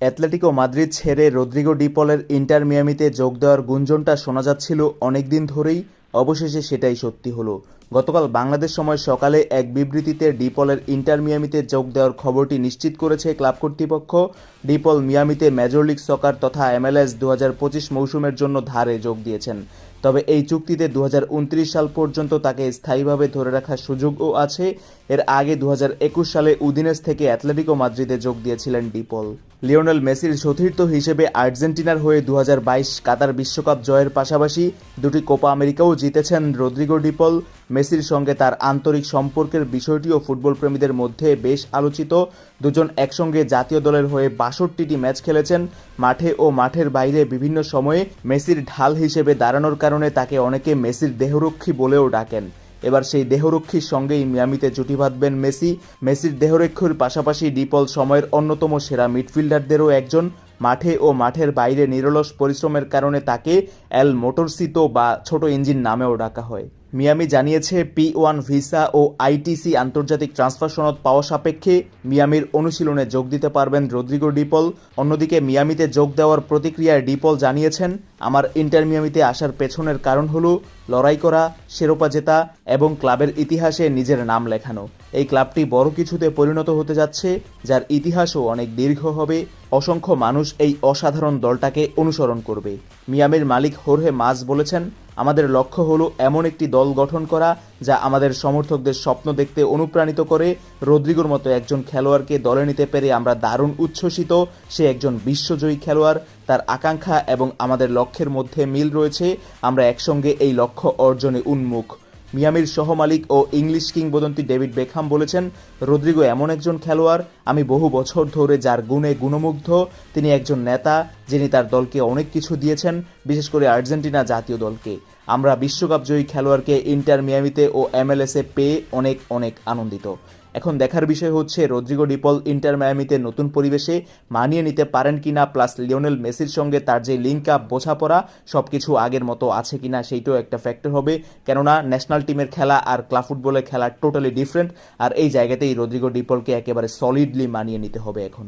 Atletico Madrid ছেড়ে Rodrigo ডিপলের Inter মিয়ামিতে যোগ দেওয়ার গুঞ্জনটা শোনা যাচ্ছিল অনেকদিন ধরেই। অবশেষে সেটাই সত্যি হলো। গতকাল বাংলাদেশ সময় সকালে এক বিবৃতিতে ডিপলের ইন্টার মিয়ামিতে যোগ দেওয়ার খবরটি নিশ্চিত করেছে ক্লাব কর্তৃপক্ষ। ডিপল মিয়ামিতে মেজর লিগ সকার তথা এমএলএস দু হাজার পঁচিশ মৌসুমের জন্য ধারে যোগ দিয়েছেন। তবে এই চুক্তিতে দু হাজার উনত্রিশ সাল পর্যন্ত তাকে স্থায়ীভাবে ধরে রাখার সুযোগও আছে। এর আগে দু হাজার একুশ সালে উদিনেস থেকে অ্যাটলেটিকো মাদ্রিদে যোগ দিয়েছিলেন ডিপল লিওনেল মেসির সতীর্থ হিসেবে আর্জেন্টিনার হয়ে দু হাজার বাইশ কাতার বিশ্বকাপ জয়ের পাশাপাশি দুটি কোপা আমেরিকাও জিতেছেন রদ্রিগো ডিপল মেসির সঙ্গে তার আন্তরিক সম্পর্কের বিষয়টিও ফুটবল প্রেমীদের মধ্যে বেশ আলোচিত। দুজন একসঙ্গে জাতীয় দলের হয়ে বাষট্টিটি ম্যাচ খেলেছেন। মাঠে ও মাঠের বাইরে বিভিন্ন সময়ে মেসির ঢাল হিসেবে দাঁড়ানোর কারণে তাকে অনেকে মেসির দেহরক্ষী বলেও ডাকেন। এবার সেই দেহরক্ষীর সঙ্গেই মিয়ামিতে জুটি বাঁধবেন মেসি। মেসির দেহরক্ষীর পাশাপাশি ডিপল সময়ের অন্যতম সেরা মিডফিল্ডারদেরও একজন মাঠে ও মাঠের বাইরে নিরলস পরিশ্রমের কারণে তাকে এল মোটরসিতো বা ছোট ইঞ্জিন নামেও ডাকা হয়। মিয়ামি জানিয়েছে, পি ওয়ান ভিসা ও আইটিসি আন্তর্জাতিক ট্রান্সফার সনদ পাওয়া সাপেক্ষে মিয়ামির অনুশীলনে যোগ দিতে পারবেন রদ্রিগো ডিপল। অন্যদিকে মিয়ামিতে যোগ দেওয়ার প্রতিক্রিয়ায় ডিপল জানিয়েছেন, আমার ইন্টার মিয়ামিতে আসার পেছনের কারণ হলো লড়াই করা, শিরোপা জেতা এবং ক্লাবের ইতিহাসে নিজের নাম লেখানো। এই ক্লাবটি বড় কিছুতে পরিণত হতে যাচ্ছে, যার ইতিহাসও অনেক দীর্ঘ হবে। অসংখ্য মানুষ এই অসাধারণ দলটাকে অনুসরণ করবে। মিয়ামির মালিক হোরহে মাস বলেছেন, আমাদের লক্ষ্য হলো এমন একটি দল গঠন করা যা আমাদের সমর্থকদের স্বপ্ন দেখতে অনুপ্রাণিত করে। রদ্রিগোর মতো একজন খেলোয়াড়কে দলে নিতে পেরে আমরা দারুণ উচ্ছ্বসিত। সে একজন বিশ্বজয়ী খেলোয়াড়। তার আকাঙ্ক্ষা এবং আমাদের লক্ষ্যের মধ্যে মিল রয়েছে। আমরা একসঙ্গে এই লক্ষ্য অর্জনে উন্মুখ। মিয়ামির সহমালিক ও ইংলিশ কিংবদন্তি ডেভিড বেকহাম বলেছেন, রদ্রিগো এমন একজন খেলোয়াড়, আমি বহু বছর ধরে যার গুণে গুণমুগ্ধ। তিনি একজন নেতা, যিনি তার দলকে অনেক কিছু দিয়েছেন, বিশেষ করে আর্জেন্টিনা জাতীয় দলকে। আমরা বিশ্বকাপ জয়ী খেলোয়াড়কে ইন্টার মিয়ামিতে ও এমএলএসে পেয়ে অনেক অনেক আনন্দিত। এখন দেখার বিষয় হচ্ছে, রদ্রিগো ডিপল ইন্টার মায়ামিতে নতুন পরিবেশে মানিয়ে নিতে পারেন কিনা, প্লাস লিওনেল মেসির সঙ্গে তার যে লিঙ্ক আপ বোঝাপড়া সব কিছু আগের মতো আছে কিনা, সেইটাও একটা ফ্যাক্টর হবে। কেননা ন্যাশনাল টিমের খেলা আর ক্লাব ফুটবলের খেলা টোটালি ডিফারেন্ট আর এই জায়গাতেই রদ্রিগো ডিপলকে একেবারে সলিডলি মানিয়ে নিতে হবে এখন।